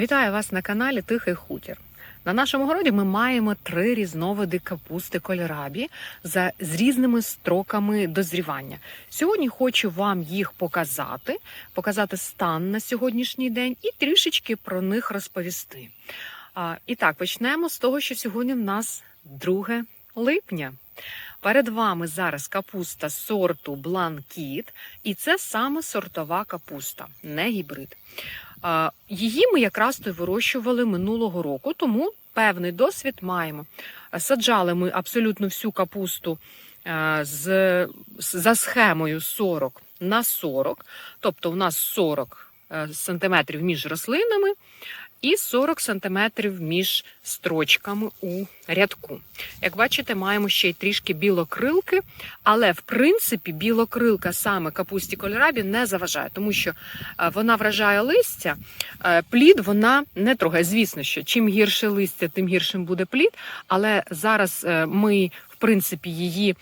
Вітаю вас на каналі Тихий Хутір. На нашому городі ми маємо три різновиди капусти кольорабі за з різними строками дозрівання. Сьогодні хочу вам їх показати, показати стан на сьогоднішній день і трішечки про них розповісти. А, і так, почнемо з того, що сьогодні в нас 2 липня. Перед вами зараз капуста сорту Бланкіт, і це саме сортова капуста, не гібрид. Її ми якраз то вирощували минулого року, тому певний досвід маємо. Саджали ми абсолютно всю капусту е, з- за схемою 40 на 40, тобто у нас 40 е, сантиметрів між рослинами і 40 сантиметрів між строчками у рядку. Як бачите, маємо ще й трішки білокрилки, але в принципі білокрилка саме капусті кольорабі не заважає, тому що е, вона вражає листя, е, плід вона не трогає. Звісно, що чим гірше листя, тим гіршим буде плід. Але зараз е, ми, в принципі, її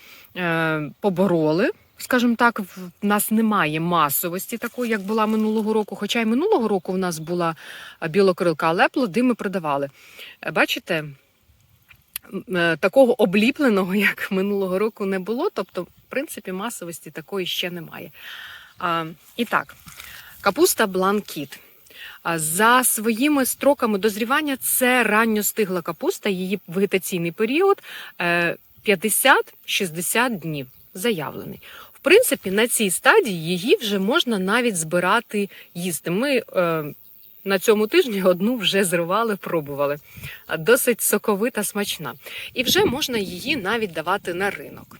побороли. Скажімо так, в нас немає масовості такої, як була минулого року. Хоча й минулого року в нас була е, білокрилка, але плоди ми продавали. Е, Бачите, е, такого обліпленого, як минулого року, не було. Тобто, в принципі, масовості такої ще немає. А, і так, капуста бланкіт. За своїми строками дозрівання це ранньостигла капуста, її вегетаційний період е, 50-60 днів заявлений. В принципі, на цій стадії її вже можна навіть збирати їсти. Ми е, на цьому тижні одну вже зривали, пробували. Досить соковита, смачна. І вже можна її навіть давати на ринок.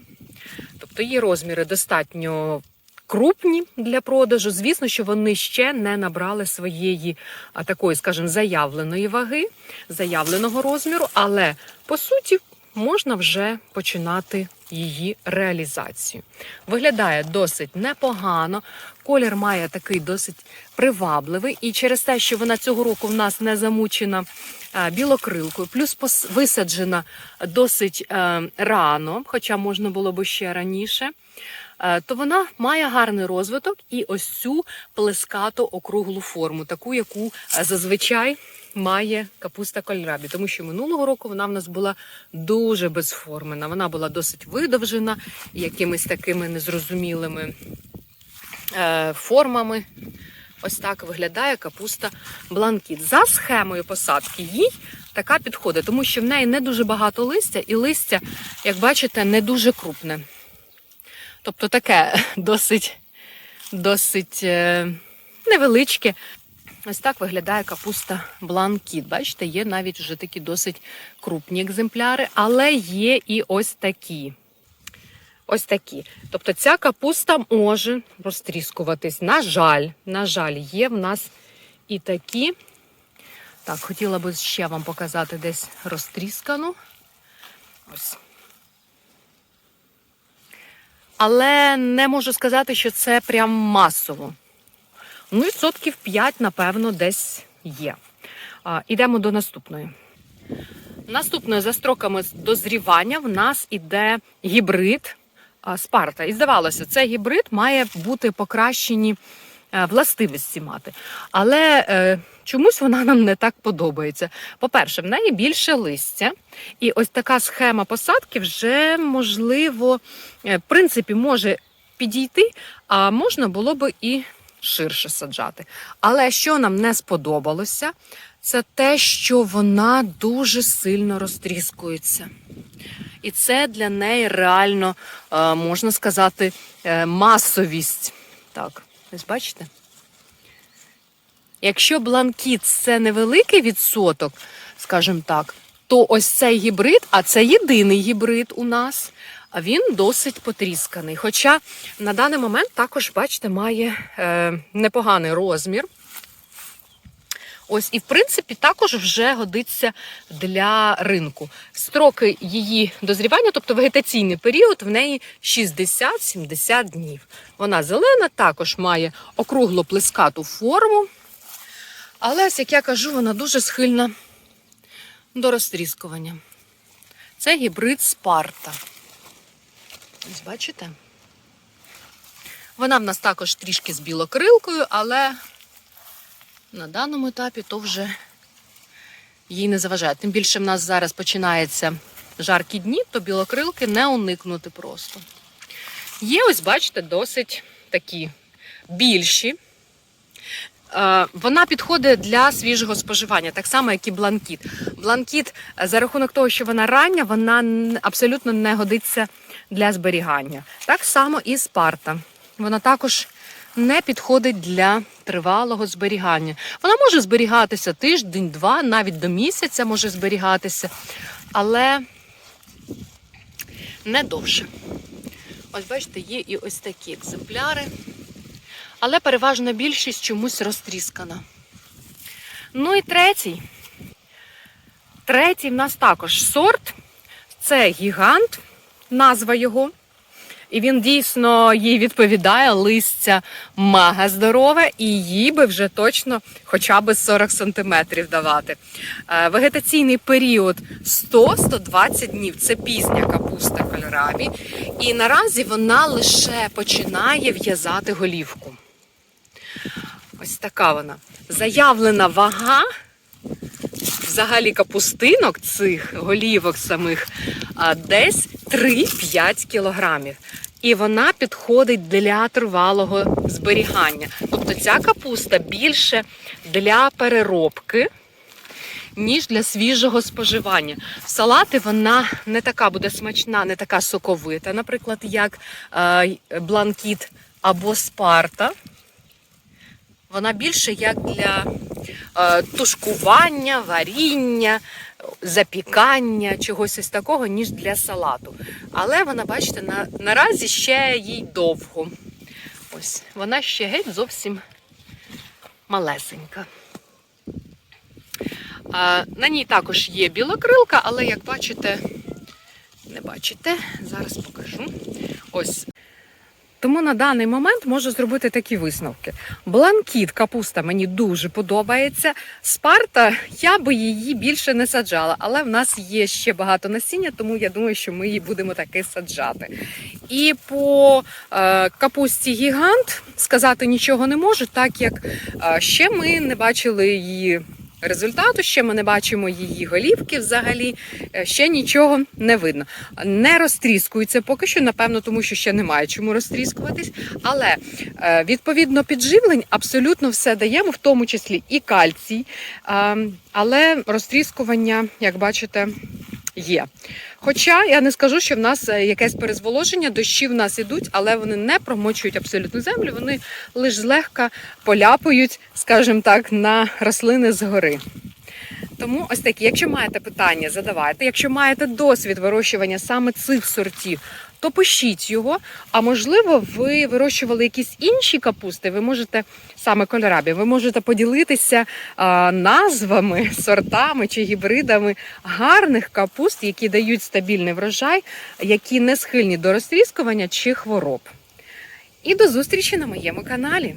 Тобто її розміри достатньо крупні для продажу. Звісно, що вони ще не набрали своєї такої, скажімо, заявленої ваги, заявленого розміру, але по суті можна вже починати її реалізацію. Виглядає досить непогано. Колір має такий досить привабливий, і через те, що вона цього року в нас не замучена е, білокрилкою, плюс висаджена досить е, рано, хоча можна було би ще раніше. е, То вона має гарний розвиток і ось цю плескату округлу форму, таку, яку зазвичай має капуста кольрабі, тому що минулого року вона в нас була дуже безформена. Вона була досить видовжена, якимись такими незрозумілими е, формами. Ось так виглядає капуста бланкіт. За схемою посадки їй така підходить, тому що в неї не дуже багато листя, і листя, як бачите, не дуже крупне. Тобто таке досить, досить е, невеличке. Ось так виглядає капуста бланкіт. Бачите, є навіть вже такі досить крупні екземпляри, але є і ось такі. Ось такі. Тобто ця капуста може розтріскуватись. На жаль, на жаль, є в нас і такі. Так, хотіла би ще вам показати десь розтріскану. Ось. Але не можу сказати, що це прям масово. Ну, відсотків 5, напевно, десь є. А, ідемо до наступної. Наступною за строками дозрівання в нас іде гібрид Спарта. І здавалося, цей гібрид має бути покращені е, властивості мати. Але е, чомусь вона нам не так подобається. По-перше, в неї більше листя, і ось така схема посадки вже можливо, е, в принципі, може підійти, а можна було би і ширше саджати. Але що нам не сподобалося, це те, що вона дуже сильно розтріскується. І це для неї реально, е, можна сказати, е, масовість. Так, ось бачите? Якщо бланкіт це невеликий відсоток, скажімо так, то ось цей гібрид, а це єдиний гібрид у нас, він досить потрісканий. Хоча на даний момент також, бачите, має е, непоганий розмір. Ось і в принципі також вже годиться для ринку. Строки її дозрівання, тобто вегетаційний період, в неї 60-70 днів. Вона зелена, також має округло плескату форму. Але, як я кажу, вона дуже схильна до розтріскування. Це гібрид Спарта. Ось бачите? Вона в нас також трішки з білокрилкою, але На даному етапі то вже їй не заважає. Тим більше в нас зараз починається жаркі дні, то білокрилки не уникнути просто. Є, ось, бачите, досить такі більші. Е, Вона підходить для свіжого споживання, так само, як і бланкіт. Бланкіт, е, за рахунок того, що вона рання, вона абсолютно не годиться для зберігання. Так само і спарта. Вона також не підходить для тривалого зберігання. Вона може зберігатися тиждень, два, навіть до місяця може зберігатися, але не довше. Ось бачите, є і ось такі екземпляри. Але переважна більшість чомусь розтріскана. Ну і третій. Третій в нас також сорт. Це гігант, назва його. І він дійсно їй відповідає листя мега здорове, і їй би вже точно хоча б 40 сантиметрів давати. Е, Вегетаційний період 100-120 днів. Це пізня капуста кольорабі. І наразі вона лише починає в'язати голівку. Ось така вона. Заявлена вага взагалі капустинок цих голівок самих десь 3-5 кілограмів. І вона підходить для тривалого зберігання. Тобто ця капуста більше для переробки, ніж для свіжого споживання. В салати вона не така буде смачна, не така соковита, наприклад, як бланкіт або спарта. Вона більше як для тушкування, варіння, запікання, чогось ось такого, ніж для салату. Але вона, бачите, на, наразі ще їй довго. Ось, вона ще геть зовсім малесенька. А, на ній також є білокрилка, але як бачите, не бачите, зараз покажу. Ось тому на даний момент можу зробити такі висновки. Бланкіт капуста мені дуже подобається. Спарта я би її більше не саджала, але в нас є ще багато насіння, тому я думаю, що ми її будемо таки саджати. І по е, капусті гігант сказати нічого не можу, так як е, ще ми не бачили її. Результату ще ми не бачимо її голівки взагалі, е, ще нічого не видно. Не розтріскується поки що, напевно, тому що ще немає чому розтріскуватись. Але е, відповідно підживлень абсолютно все даємо, в тому числі і кальцій. Але розтріскування, як бачите, є. Хоча я не скажу, що в нас е, якесь перезволоження, дощі в нас ідуть, але вони не промочують абсолютно землю, вони лише злегка поляпають, скажімо так, на рослини згори. Тому ось такі, якщо маєте питання, задавайте. Якщо маєте досвід вирощування саме цих сортів, то пишіть його. А можливо, ви вирощували якісь інші капусти, ви можете саме кольорабі, ви можете поділитися а, назвами, сортами чи гібридами гарних капуст, які дають стабільний врожай, які не схильні до розтріскування чи хвороб. І до зустрічі на моєму каналі.